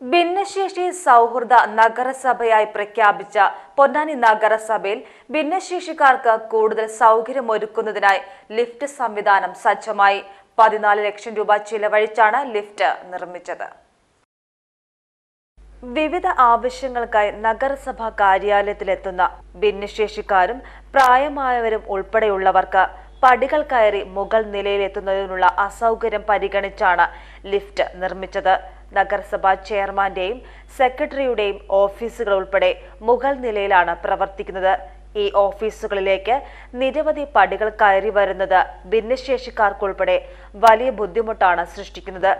ഭിന്നശേഷി സൗഹൃദ നഗരസഭയായി പ്രഖ്യാപിച്ച പൊന്നാനി നഗരസഭയിൽ ഭിന്നശേഷിക്കാർക്ക് കൂടുതൽ സൗകര്യമൊരുക്കുന്നതിനായി ലിഫ്റ്റ് സംവിധാനം സജ്ജമായി. പതിനാല് ലക്ഷം രൂപ ചിലവഴിച്ചാണ് ലിഫ്റ്റ് നിർമ്മിച്ചത്. വിവിധ ആവശ്യങ്ങൾക്കായി നഗരസഭാ കാര്യാലയത്തിലെത്തുന്ന ഭിന്നശേഷിക്കാരും പ്രായമായവരും ഉൾപ്പെടെയുള്ളവർക്ക് പടികൾ കയറി മുകൾ നിലയിലെത്തുന്നതിനുള്ള അസൗകര്യം പരിഗണിച്ചാണ് ലിഫ്റ്റ് നിർമ്മിച്ചത്. നഗരസഭാ ചെയർമാന്റെയും സെക്രട്ടറിയുടെയും ഓഫീസുകൾ ഉൾപ്പെടെ മുകൾ നിലയിലാണ് പ്രവർത്തിക്കുന്നത്. ഈ ഓഫീസുകളിലേക്ക് നിരവധി പടികൾ കയറി വരുന്നത് ഭിന്നശേഷിക്കാർക്കുൾപ്പെടെ വലിയ ബുദ്ധിമുട്ടാണ് സൃഷ്ടിക്കുന്നത്.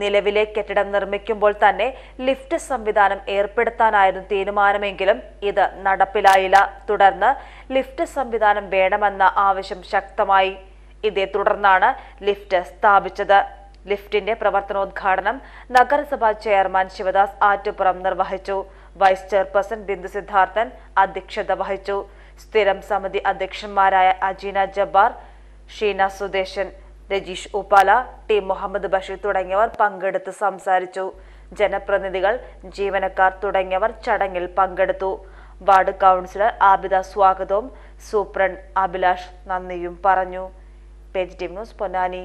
നിലവിലെ കെട്ടിടം നിർമ്മിക്കുമ്പോൾ തന്നെ ലിഫ്റ്റ് സംവിധാനം ഏർപ്പെടുത്താനായിരുന്നു തീരുമാനമെങ്കിലും ഇത് നടപ്പിലായില്ല. തുടർന്ന് ലിഫ്റ്റ് സംവിധാനം വേണമെന്ന ആവശ്യം ശക്തമായി. ഇതേ തുടർന്നാണ് ലിഫ്റ്റ് സ്ഥാപിച്ചത്. ലിഫ്റ്റിന്റെ പ്രവർത്തനോദ്ഘാടനം നഗരസഭാ ചെയർമാൻ ശിവദാസ് ആറ്റുപുറം നിർവഹിച്ചു. വൈസ് ചെയർപേഴ്സൺ ബിന്ദു സിദ്ധാർത്ഥൻ അധ്യക്ഷത വഹിച്ചു. സ്ഥിരം സമിതി അധ്യക്ഷന്മാരായ അജീന ജബ്ബാർ ഷീന സുദേശൻ രജീഷ് ഉപ്പാല ടി മുഹമ്മദ് ബഷീർ തുടങ്ങിയവർ പങ്കെടുത്ത് സംസാരിച്ചു. ജനപ്രതിനിധികൾ ജീവനക്കാർ തുടങ്ങിയവർ ചടങ്ങിൽ പങ്കെടുത്തു. വാർഡ് കൗൺസിലർ ആബിദ സ്വാഗതവും സൂപ്രണ്ട് അഭിലാഷ് നന്ദിയും പറഞ്ഞു. Page team news Ponnani.